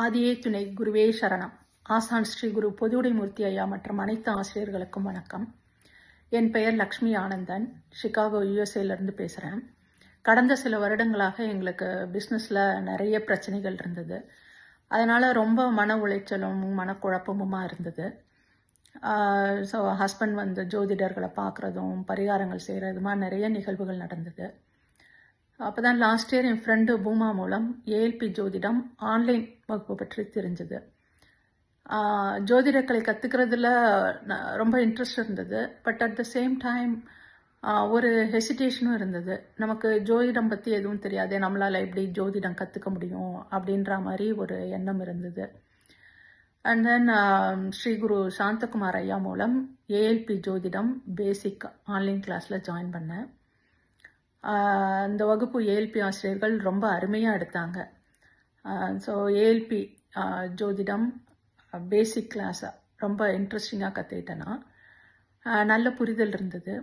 ஆதியே துணை குருவே சரணம். ஆசான் ஸ்ரீ குரு பொதுவுடைமூர்த்தி ஐயா மற்றும் அனைத்து ஆசிரியர்களுக்கும் வணக்கம். என் பெயர் லக்ஷ்மி ஆனந்தன். சிகாகோ யூஎஸ்ஏலேருந்து பேசுகிறேன் கடந்த சில வருடங்களாக எங்களுக்கு பிஸ்னஸில் நிறைய பிரச்சனைகள் இருந்தது. அதனால் ரொம்ப மன உளைச்சலும் மனக்குழப்பமுமாக இருந்தது. ஸோ ஹஸ்பண்ட் வந்து ஜோதிடர்களை பார்க்குறதும் பரிகாரங்கள் செய்கிறதுமா நிறைய நிகழ்வுகள் நடந்தது. அப்போ தான் லாஸ்ட் இயர் என் ஃப்ரெண்டு பூமா மூலம் ஏஎல்பி ஜோதிடம் ஆன்லைன் வகுப்பு பற்றி தெரிஞ்சது. ஜோதிடக்கலை கற்றுக்கிறதுல ரொம்ப இன்ட்ரெஸ்ட் இருந்தது. But at the same time ஒரு ஹெசிடேஷனும் இருந்தது. நமக்கு ஜோதிடம் பற்றி எதுவும் தெரியாது நம்மளால் எப்படி ஜோதிடம் கற்றுக்க முடியும் அப்படின்ற மாதிரி ஒரு எண்ணம் இருந்தது. அண்ட் தென் ஸ்ரீ குரு சாந்தகுமார் ஐயா மூலம் ஏஎல்பி ஜோதிடம் பேசிக் ஆன்லைன் கிளாஸில் ஜாயின் பண்ணேன். இந்த வகுப்பு ஏஎல்பி ஆசிரியர்கள் ரொம்ப அருமையாக எடுத்தாங்க. ஸோ ஏஎல்பி ஜோதிடம் பேசிக் கிளாஸை ரொம்ப இன்ட்ரெஸ்டிங்காக கற்றுக்கிட்டேன்னா நல்ல புரிதல் இருந்தது.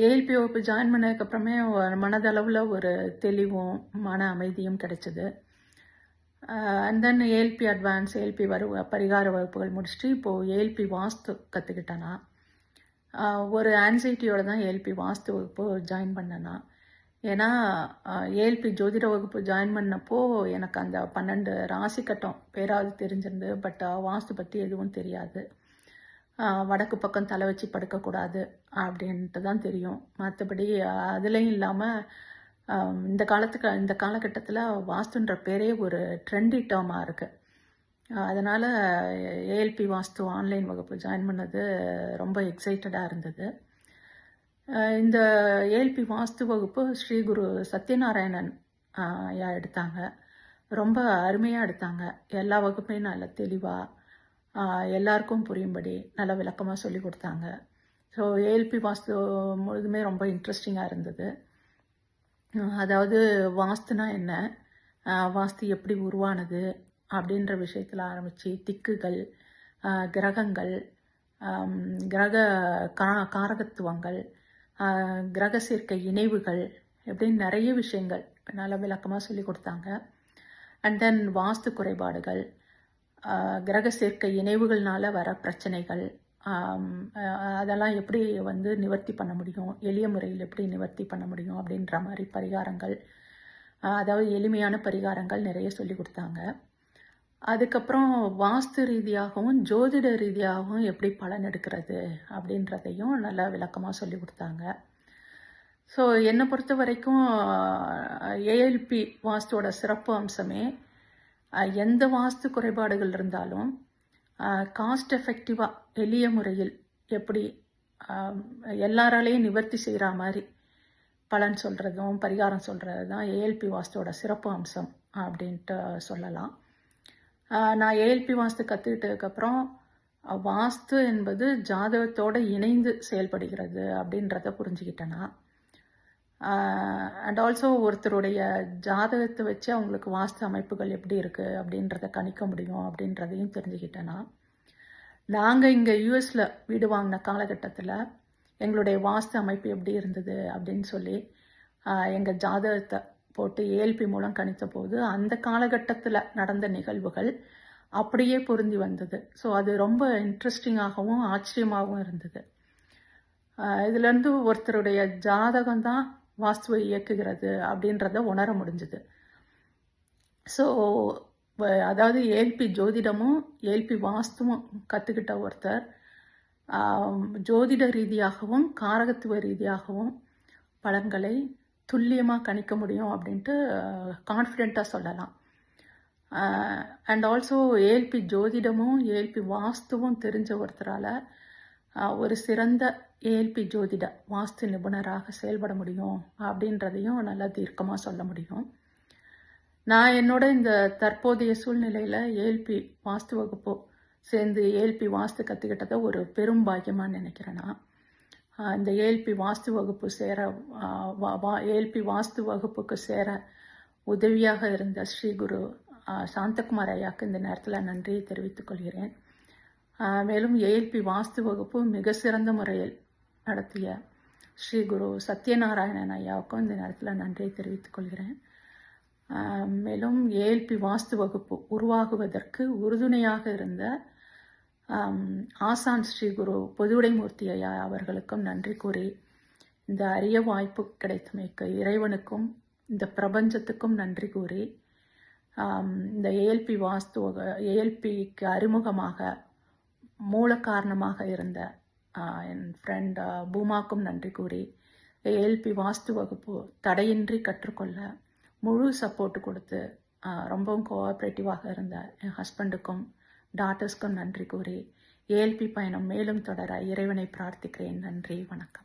ஏஎல்பி வகுப்பு ஜாயின் பண்ணதுக்கப்புறமே மனதளவில் ஒரு தெளிவும் மன அமைதியும் கிடைச்சிது. And then ALP advance ALP வரு பரிகார வகுப்புகள் முடிச்சுட்டு இப்போது ஏஎல்பி வாஸ்து கற்றுக்கிட்டேன்னா ஒரு ஆன்சைட்டியோட தான் ஏஎல்பி வாஸ்து வகுப்பு ஜாயின் பண்ணேன்னா ஏன்னா ஏஎல்பி ஜோதிட வகுப்பு ஜாயின் பண்ணப்போ எனக்கு அந்த பன்னெண்டு ராசி கட்டம் பேராவது தெரிஞ்சிருந்து பட் வாஸ்து பற்றி எதுவும் தெரியாது. வடக்கு பக்கம் தலை வச்சு படுக்கக்கூடாது அப்படின்ட்டு தான் தெரியும். மற்றபடி அதுலேயும் இல்லாமல் இந்த காலத்துக்கு இந்த காலகட்டத்தில் வாஸ்துன்ற பேரே ஒரு ட்ரெண்டி டேர்மாக இருக்குது அதனால் ஏஎல்பி வாஸ்து ஆன்லைன் வகுப்பு ஜாயின் பண்ணது ரொம்ப எக்ஸைட்டடாக இருந்தது. இந்த ஏஎல்பி வாஸ்து வகுப்பு ஸ்ரீ குரு சத்யநாராயணன் ஐயா எடுத்தாங்க. ரொம்ப அருமையாக எடுத்தாங்க. எல்லா வகுப்பையும் நல்ல தெளிவாக எல்லாருக்கும் புரியும்படி நல்ல விளக்கமாக சொல்லி கொடுத்தாங்க. ஸோ ஏஎல்பி வாஸ்து முழுதுமே ரொம்ப இன்ட்ரெஸ்டிங்காக இருந்தது. அதாவது வாஸ்துனா என்ன? வாஸ்து எப்படி உருவானது? அப்படின்ற விஷயத்தில் ஆரம்பித்து திக்குகள் கிரகங்கள் கிரக கா காரகத்துவங்கள் கிரக சேர்க்கை இணைவுகள் இப்படின்னு நிறைய விஷயங்கள் நல்ல விளக்கமாக சொல்லி கொடுத்தாங்க. அண்ட் தென் வாஸ்து குறைபாடுகள் கிரக சேர்க்கை இணைவுகள்னால வர பிரச்சனைகள் அதெல்லாம் எப்படி வந்து நிவர்த்தி பண்ண முடியும்? எளிய முறையில் எப்படி நிவர்த்தி பண்ண முடியும்? அப்படின்ற மாதிரி பரிகாரங்கள் அதாவது எளிமையான பரிகாரங்கள் நிறைய சொல்லி கொடுத்தாங்க. அதுக்கப்புறம் வாஸ்து ரீதியாகவும் ஜோதிட ரீதியாகவும் எப்படி பலன் எடுக்கிறது அப்படின்றதையும் நல்லா விளக்கமாக சொல்லி கொடுத்தாங்க. ஸோ என்னை பொறுத்த வரைக்கும் ஏஎல்பி வாஸ்துவோட சிறப்பு அம்சமே எந்த வாஸ்து குறைபாடுகள் இருந்தாலும் காஸ்ட் எஃபெக்டிவாக எளிய முறையில் எப்படி எல்லாராலையும் நிவர்த்தி செய்கிற மாதிரி பலன் சொல்கிறதும் பரிகாரம் சொல்கிறது தான் ஏஎல்பி வாஸ்துவோட சிறப்பு அம்சம் அப்படின்ட்டு சொல்லலாம். நான் ஏஎல்பி வாஸ்து கற்றுக்கிட்டதுக்கப்புறம் வாஸ்து என்பது ஜாதகத்தோடு இணைந்து செயல்படுகிறது அப்படின்றத புரிஞ்சுக்கிட்டேன்னா அண்ட் ஆல்சோ ஒருத்தருடைய ஜாதகத்தை வச்சு அவங்களுக்கு வாஸ்து அமைப்புகள் எப்படி இருக்குது அப்படின்றத கணிக்க முடியும் அப்படின்றதையும் தெரிஞ்சுக்கிட்டேன்னா நாங்கள் இங்கே யூஎஸில் வீடு வாங்கின காலகட்டத்தில் எங்களுடைய வாஸ்து அமைப்பு எப்படி இருந்தது அப்படின்னு சொல்லி எங்கள் ஜாதகத்தை போட்டு ஏஎல்பி மூலம் கணித்த போது அந்த காலகட்டத்தில் நடந்த நிகழ்வுகள் அப்படியே பொருந்தி வந்தது. ஸோ அது ரொம்ப இன்ட்ரெஸ்டிங்காகவும் ஆச்சரியமாகவும் இருந்தது. இதுலேருந்து ஒருத்தருடைய ஜாதகம் தான் வாஸ்துவை இயக்குகிறது அப்படின்றத உணர முடிஞ்சுது. ஸோ அதாவது ஏல்பி ஜோதிடமும் ஏல்பி வாஸ்துவும் கற்றுக்கிட்ட ஒருத்தர் ஜோதிட ரீதியாகவும் காரகத்துவ ரீதியாகவும் பலன்களை துல்லியமாக கணிக்க முடியும் அப்படின்ட்டு கான்ஃபிடெண்ட்டாக சொல்லலாம். அண்ட் ஆல்சோ ஏஎல்பி ஜோதிடமும் ஏஎல்பி வாஸ்துவும் தெரிஞ்ச ஒருத்தரால் ஒரு சிறந்த ஏஎல்பி ஜோதிட வாஸ்து நிபுணராக செயல்பட முடியும் அப்படின்றதையும் நல்லா தீர்க்கமாக சொல்ல முடியும். நான் என்னோட இந்த தற்போதைய சூழ்நிலையில் ஏஎல்பி வாஸ்து வகுப்பு சேர்ந்து ஏஎல்பி வாஸ்து கற்றுக்கிட்டதை ஒரு பெரும் பாக்கியமாக நினைக்கிறேன் நான். இந்த ஏஎல்பி வாஸ்து வகுப்பு சேர ஏஎல்பி வாஸ்து வகுப்புக்கு சேர உதவியாக இருந்த ஸ்ரீ குரு சாந்தகுமார் ஐயாக்கு இந்த நேரத்தில் நன்றியை தெரிவித்துக் கொள்கிறேன். மேலும் ஏஎல்பி வாஸ்து வகுப்பு மிக சிறந்த முறையில் நடத்திய ஸ்ரீ குரு சத்யநாராயணன் ஐயாவுக்கும் இந்த நேரத்தில் நன்றியை தெரிவித்துக் கொள்கிறேன். மேலும் ஏஎல்பி வாஸ்து வகுப்பு உருவாகுவதற்கு உறுதுணையாக இருந்த ஆசான் ஸ்ரீ குரு பொதுவுடைமூர்த்தி ஐயா அவர்களுக்கும் நன்றி கூறி இந்த அரிய வாய்ப்பு கிடைத்தமைக்கு இறைவனுக்கும் இந்த பிரபஞ்சத்துக்கும் நன்றி கூறி இந்த ஏஎல்பி வாஸ்து ஏஎல்பிக்கு அறிமுகமாக மூல காரணமாக இருந்த என் ஃப்ரெண்ட் பூமாக்கும் நன்றி கூறி ஏஎல்பி வாஸ்து வகுப்பு தடையின்றி கற்றுக்கொள்ள முழு சப்போர்ட் கொடுத்து ரொம்பவும் கோஆப்ரேட்டிவாக இருந்த என் ஹஸ்பண்டுக்கும் டாட்டர்ஸ்க்கும் நன்றி கூறி ஏல்பி பயணம் மேலும் தொடர இறைவனை பிரார்த்திக்கிறேன். நன்றி வணக்கம்.